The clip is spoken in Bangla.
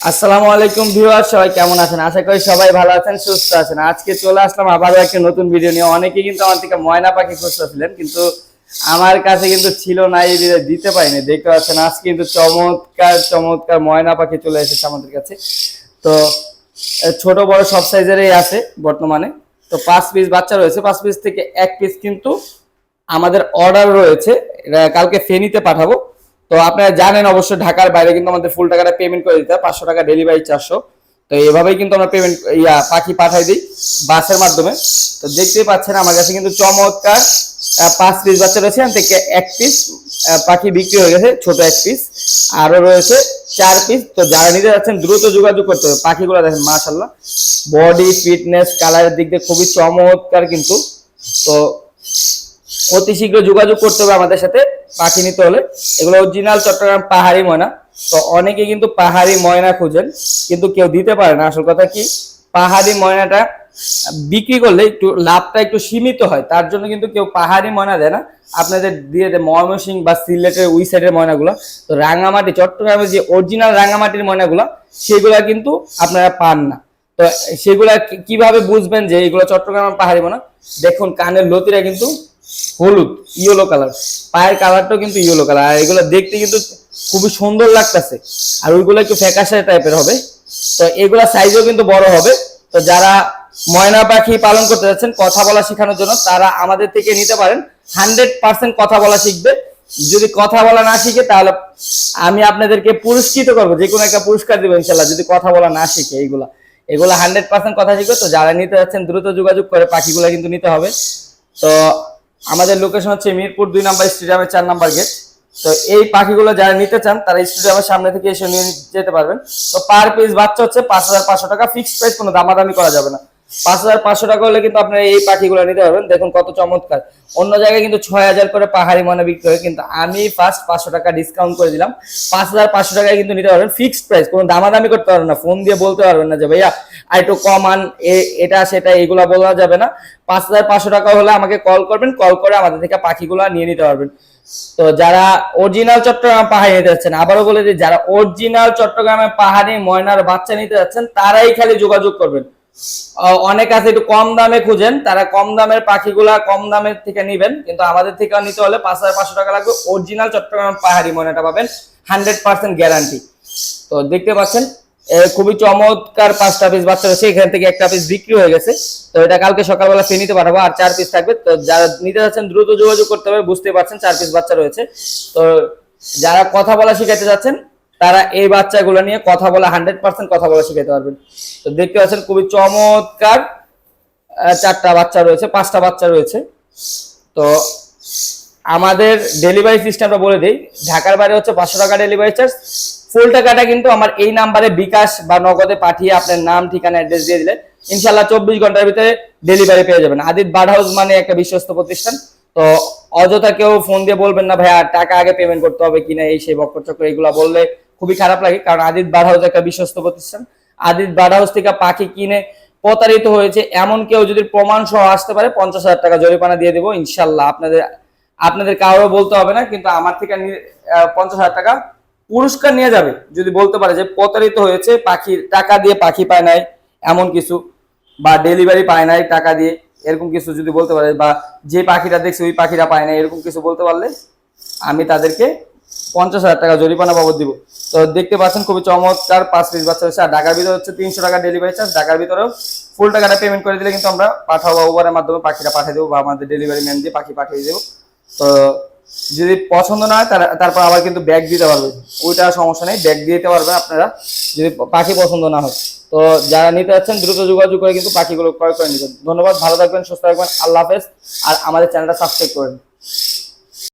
আসসালামু আলাইকুম ভিউয়ার সবাই কেমন আছেন? আশা করি সবাই ভালো আছেন, সুস্থ আছেন। আজকে চলে আসলাম আবারও একটা নতুন ভিডিও নিয়ে। অনেকে কিন্তু আমার থেকে ময়না পাখি খুঁজতেছিলেন, কিন্তু আমার কাছে কিন্তু ছিল না, এই ভিডিও দিতে পারিনি, দেখতে পাচ্ছেন। আজকে কিন্তু চমৎকার চমৎকার ময়না পাখি চলে এসেছে আমাদের কাছে। তো ছোট, বড় সব সাইজেরই আছে বর্তমানে। তো, পাঁচ পিস বাচ্চা রয়েছে। পাঁচ পিস থেকে এক পিস কিন্তু আমাদের অর্ডার রয়েছে। কালকে ফেনীতে পাঠাবো। তো আপনারা জানেন অবশ্যই ঢাকার বাইরে কিন্তু আমাদের ফুল টাকাটা পেমেন্ট করে দিতে পাঁচশো টাকা ডেলিভারি চারশো তো এভাবেই কিন্তু আমরা পেমেন্ট ইয়া, পাখি পাঠাই দিই বাসের মাধ্যমে। তো দেখতেই পাচ্ছেন আমার কাছে কিন্তু চমৎকার পাঁচ পিস বাচ্চা রয়েছে, এখান থেকে এক পিস পাখি বিক্রি হয়ে গেছে, ছোট এক পিস আরও রয়েছে চার পিস তো যারা নিতে যাচ্ছেন, দ্রুত যোগাযোগ করতে হবে। পাখিগুলো দেখেন মাশাল্লাহ বডি ফিটনেস কালারের দিক দিয়ে খুবই চমৎকার কিন্তু। তো অতি শীঘ্র যোগাযোগ করতে হবে আমাদের সাথে পাখি নিতে হলে। এগুলো অরিজিনাল চট্টগ্রাম পাহাড়ি ময়না। তো অনেকে কিন্তু পাহাড়ি ময়না খুঁজেন, কিন্তু কেউ দিতে পারে না। আসল কথা কি? পাহাড়ি ময়নাটা বিক্রি করলে একটু লাভটা একটু সীমিত হয়। তার জন্য কিন্তু কেউ পাহাড়ি ময়না দেয় না। আপনাদের দিয়ে দেয় ময়মনসিং বা সিলেটের ওই সাইডের ময়নাগুলো। তো রাঙামাটি চট্টগ্রামের যে অরিজিনাল রাঙামাটির ময়নাগুলো, সেগুলা কিন্তু আপনারা পান না। তো সেগুলা কীভাবে বুঝবেন যে এগুলো চট্টগ্রামের পাহাড়ি ময়না? দেখুন, কানের লতিরা কিন্তু হলুদ ইয়েলো কালার পায়ের কালারটাও কিন্তু ইয়েলো কালার আর এগুলো দেখতে কিন্তু খুবই সুন্দর লাগতেছে। আর ওইগুলো একটু ফ্যাকাশে টাইপের হবে। তো এগুলা সাইজও কিন্তু বড় হবে। তো যারা ময়না পাখি পালন করতে যাচ্ছেন, কথা বলা শেখানোর জন্য তারা আমাদের থেকে নিতে পারেন। হান্ড্রেড পার্সেন্ট কথা বলা শিখবে। যদি কথা বলা না শিখে, তাহলে আমি আপনাদেরকে পুরস্কৃত করব। যে কোনো একটা পুরস্কার দেবো ইনশাল্লাহ, যদি কথা বলা না শিখে এইগুলা। এগুলো হান্ড্রেড পার্সেন্ট কথা শিখবে। তো যারা নিতে যাচ্ছেন, দ্রুত যোগাযোগ করে পাখিগুলো কিন্তু নিতে হবে। তো আমাদের লোকেশন হচ্ছে মিরপুর দুই নাম্বার স্টেডিয়ামের চার নাম্বার গেট তো এই পাখিগুলো যারা নিতে চান, তারা স্টেডিয়ামের সামনে থেকে এসে নিয়ে যেতে পারবেন। তো পার পিস বাচ্চা হচ্ছে পাঁচ হাজার পাঁচশো টাকা ফিক্সড প্রাইস কোনো দামাদামি করা যাবে না। পাঁচ হাজার পাঁচশো টাকা হলে কিন্তু আপনারা এই পাখিগুলো নিতে পারবেন। দেখুন কত চমৎকার। অন্য জায়গায় কিন্তু ছয় হাজার করে পাহাড়ি মনে বিক্রি হয়, কিন্তু আমি ফার্স্ট পাঁচশো টাকা ডিসকাউন্ট করে দিলাম। পাঁচ হাজার পাঁচশো টাকায় কিন্তু নিতে পারবেন ফিক্সড প্রাইস কোনো দামাদামি করতে পারবেন না। ফোন দিয়ে বলতে পারবেন না যে, ভাইয়া, আর কমান এটা, সেটা, এগুলা বলা যাবে না। পাঁচ হাজার পাঁচশো টাকা হলে আমাকে কল করবেন কল করে আমাদের থেকে পাখিগুলো নিয়ে নিতে পারবেন। তো যারা অরিজিনাল চট্টগ্রাম পাহাড়ি নিতে যাচ্ছেন, আবারও বলে দিই, যারা অরিজিনাল চট্টগ্রামে পাহাড়ি ময়নার বাচ্চা নিতে যাচ্ছেন, তারাই খালি যোগাযোগ করবেন। অনেক আছে, একটু কম দামে খুঁজেন। তারা কম দামের পাখিগুলা কম দামের থেকে নিবেন। কিন্তু আমাদের থেকে নিতে হলে পাঁচ হাজার পাঁচশো টাকা লাগবে। অরিজিনাল চট্টগ্রাম পাহাড়ি ময়নাটা পাবেন। হান্ড্রেড পার্সেন্ট গ্যারান্টি তো দেখতে পাচ্ছেন খুবই চমৎকার পাঁচটা পিস বাচ্চা রয়েছে। এখান থেকে একটা পিস বিক্রি হয়ে গেছে। তো এটা কালকে সকালবেলা ফেনিতে পাঠাবো। আর চার পিস থাকবে। তো যারা নিতে যাচ্ছেন, দ্রুত যোগাযোগ করতে হবে। বুঝতে পারছেন, চার পিস বাচ্চা রয়েছে। তো যারা কথা বলা শিখাতে যাচ্ছেন তারা এই বাচ্চাগুলো নিয়ে কথা বলা হান্ড্রেড পার্সেন্ট কথা বলা শিখাতে পারবেন। তো দেখতে পাচ্ছেন খুবই চমৎকার চারটা বাচ্চা রয়েছে, পাঁচটা বাচ্চা রয়েছে। তো আমাদের ডেলিভারি সিস্টেমটা বলে দিই, ঢাকার বাইরে হচ্ছে পাঁচশো টাকা ডেলিভারি চার্জ ফুল টাকাটা কিন্তু আমার এই নাম্বারে বিকাশ বা নগদে পাঠিয়ে আপনার নাম, ঠিকানা অ্যাড্রেস দিয়ে দিলে ইনশাল্লাহ চব্বিশ ঘণ্টার ভিতরে ডেলিভারি পেয়ে যাবেন। আদিত বার্ড হাউস মানে একটা বিশ্বস্ত প্রতিষ্ঠান। তো অযথা কেউ ফোন দিয়ে বলবেন না, ভাইয়া, টাকা আগে পেমেন্ট করতে হবে কিনা, এই সেই বক্কর চক্কর, এগুলা বললে খুবই খারাপ লাগে, কারণ আদিত বার্ড হাউস একটা বিশ্বস্ত প্রতিষ্ঠান। আদিত বার্ড হাউস থেকে পাখি কিনে প্রতারিত হয়েছে, এমন কেউ যদি প্রমাণ সহ আসতে পারে, পঞ্চাশ হাজার টাকা জরিমানা দিয়ে দেবো, ইনশাল্লাহ। আপনাদের আপনাদের কারও বলতে হবে না, কিন্তু আমার থেকে পঞ্চাশ হাজার টাকা পুরস্কার নিয়ে যাবে, যদি বলতে পারে যে প্রতারিত হয়েছে, পাখি, টাকা দিয়ে পাখি পায় নাই, এমন কিছু, বা ডেলিভারি পায় নাই, টাকা দিয়ে, এরকম কিছু যদি বলতে পারে, বা যে পাখিটা দেখছে ওই পাখিটা পায় না এরকম কিছু বলতে পারলে আমি তাদেরকে পঞ্চাশ হাজার টাকা জরিমানা বাবদ দিব। তো দেখতে পাচ্ছেন খুবই চমৎকার পাঁচ পিস বাচ্চা হচ্ছে আর ঢাকার ভিতরে হচ্ছে তিনশো টাকা ডেলিভারি চার্জ ঢাকার ভিতরেও ফুল টাকাটা পেমেন্ট করে দিলে কিন্তু আমরা পাঠাবো বা উবারের মাধ্যমে পাখিটা পাঠিয়ে দেবো বা আমাদের ডেলিভারি ম্যান দিয়ে পাখি পাঠিয়ে দেবো। তো যদি পছন্দ না হয় তারপর আবার কিন্তু ব্যাগ দিতে পারবে। ওইটা সমস্যা নেই ব্যাগ দিয়ে দিতে পারবেন আপনারা যদি পাখি পছন্দ না হয়। তো যারা নিতে যাচ্ছেন, দ্রুত যোগাযোগ করে কিন্তু পাখিগুলো ক্রয় করে নিবেন। ধন্যবাদ, ভালো থাকবেন, সুস্থ থাকবেন, আল্লাহ হাফেজ। আর আমাদের চ্যানেলটা সাবস্ক্রাইব করেন